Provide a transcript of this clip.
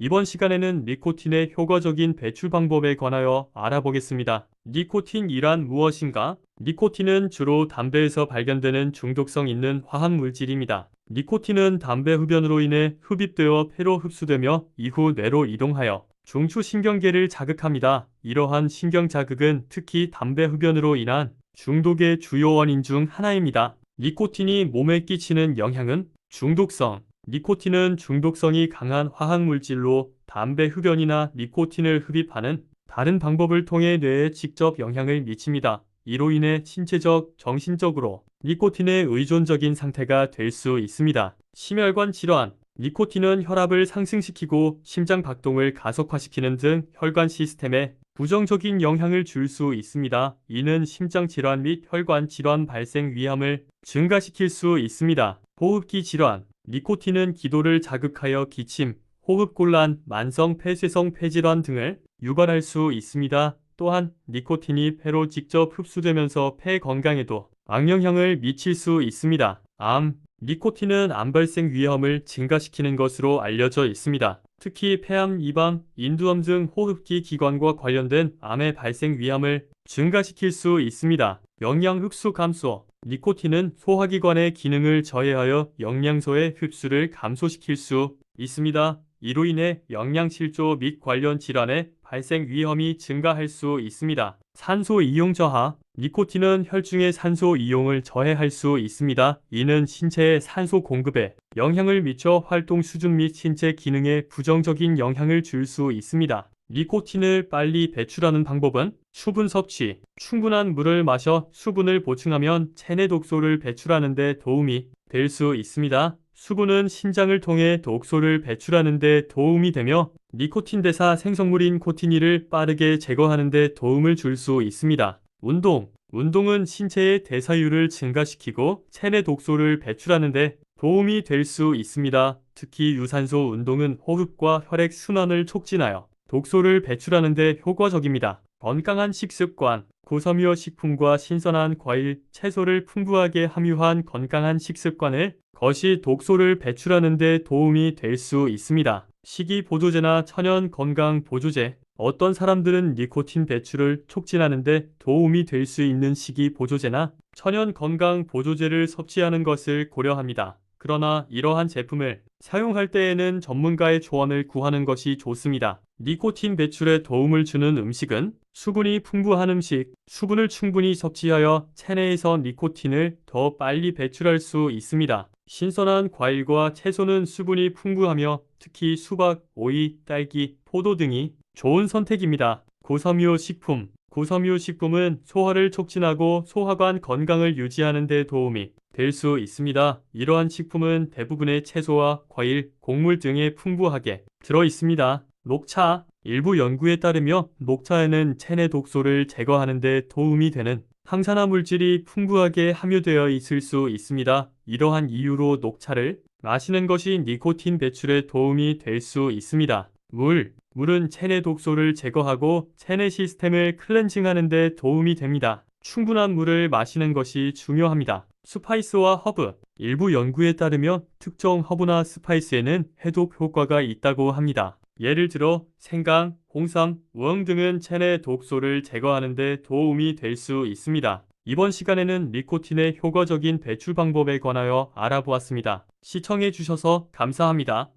이번 시간에는 니코틴의 효과적인 배출 방법에 관하여 알아보겠습니다. 니코틴이란 무엇인가? 니코틴은 주로 담배에서 발견되는 중독성 있는 화학 물질입니다. 니코틴은 담배 흡연으로 인해 흡입되어 폐로 흡수되며 이후 뇌로 이동하여 중추신경계를 자극합니다. 이러한 신경 자극은 특히 담배 흡연으로 인한 중독의 주요 원인 중 하나입니다. 니코틴이 몸에 끼치는 영향은 중독성. 니코틴은 중독성이 강한 화학 물질로 담배 흡연이나 니코틴을 흡입하는 다른 방법을 통해 뇌에 직접 영향을 미칩니다. 이로 인해 신체적, 정신적으로 니코틴에 의존적인 상태가 될 수 있습니다. 심혈관 질환 니코틴은 혈압을 상승시키고 심장 박동을 가속화시키는 등 혈관 시스템에 부정적인 영향을 줄 수 있습니다. 이는 심장 질환 및 혈관 질환 발생 위험을 증가시킬 수 있습니다. 호흡기 질환 니코틴은 기도를 자극하여 기침, 호흡곤란, 만성 폐쇄성 폐질환 등을 유발할 수 있습니다. 또한 니코틴이 폐로 직접 흡수되면서 폐 건강에도 악영향을 미칠 수 있습니다. 암, 니코틴은 암 발생 위험을 증가시키는 것으로 알려져 있습니다. 특히 폐암, 이방, 인두암 등 호흡기 기관과 관련된 암의 발생 위험을 증가시킬 수 있습니다. 영양 흡수 감소 니코틴은 소화기관의 기능을 저해하여 영양소의 흡수를 감소시킬 수 있습니다. 이로 인해 영양실조 및 관련 질환의 발생 위험이 증가할 수 있습니다. 산소 이용 저하 니코틴은 혈중의 산소 이용을 저해할 수 있습니다. 이는 신체의 산소 공급에 영향을 미쳐 활동 수준 및 신체 기능에 부정적인 영향을 줄 수 있습니다. 니코틴을 빨리 배출하는 방법은 수분 섭취. 충분한 물을 마셔 수분을 보충하면 체내 독소를 배출하는 데 도움이 될 수 있습니다. 수분은 신장을 통해 독소를 배출하는 데 도움이 되며 니코틴 대사 생성물인 코티닌을 빠르게 제거하는 데 도움을 줄 수 있습니다. 운동. 운동은 신체의 대사율을 증가시키고 체내 독소를 배출하는 데 도움이 될 수 있습니다. 특히 유산소 운동은 호흡과 혈액 순환을 촉진하여 독소를 배출하는 데 효과적입니다. 건강한 식습관, 고섬유 식품과 신선한 과일, 채소를 풍부하게 함유한 건강한 식습관을 것이 독소를 배출하는 데 도움이 될 수 있습니다. 식이 보조제나 천연 건강 보조제, 어떤 사람들은 니코틴 배출을 촉진하는 데 도움이 될 수 있는 식이 보조제나 천연 건강 보조제를 섭취하는 것을 고려합니다. 그러나 이러한 제품을 사용할 때에는 전문가의 조언을 구하는 것이 좋습니다. 니코틴 배출에 도움을 주는 음식은 수분이 풍부한 음식, 수분을 충분히 섭취하여 체내에서 니코틴을 더 빨리 배출할 수 있습니다. 신선한 과일과 채소는 수분이 풍부하며 특히 수박, 오이, 딸기, 포도 등이 좋은 선택입니다. 고섬유 식품 고섬유 식품은 소화를 촉진하고 소화관 건강을 유지하는 데 도움이 될 수 있습니다. 이러한 식품은 대부분의 채소와 과일, 곡물 등에 풍부하게 들어 있습니다. 녹차 일부 연구에 따르며 녹차에는 체내 독소를 제거하는 데 도움이 되는 항산화 물질이 풍부하게 함유되어 있을 수 있습니다. 이러한 이유로 녹차를 마시는 것이 니코틴 배출에 도움이 될 수 있습니다. 물 물은 체내 독소를 제거하고 체내 시스템을 클렌징하는 데 도움이 됩니다. 충분한 물을 마시는 것이 중요합니다. 스파이스와 허브 일부 연구에 따르면 특정 허브나 스파이스에는 해독 효과가 있다고 합니다. 예를 들어 생강, 홍삼, 우엉 등은 체내 독소를 제거하는 데 도움이 될 수 있습니다. 이번 시간에는 니코틴의 효과적인 배출 방법에 관하여 알아보았습니다. 시청해 주셔서 감사합니다.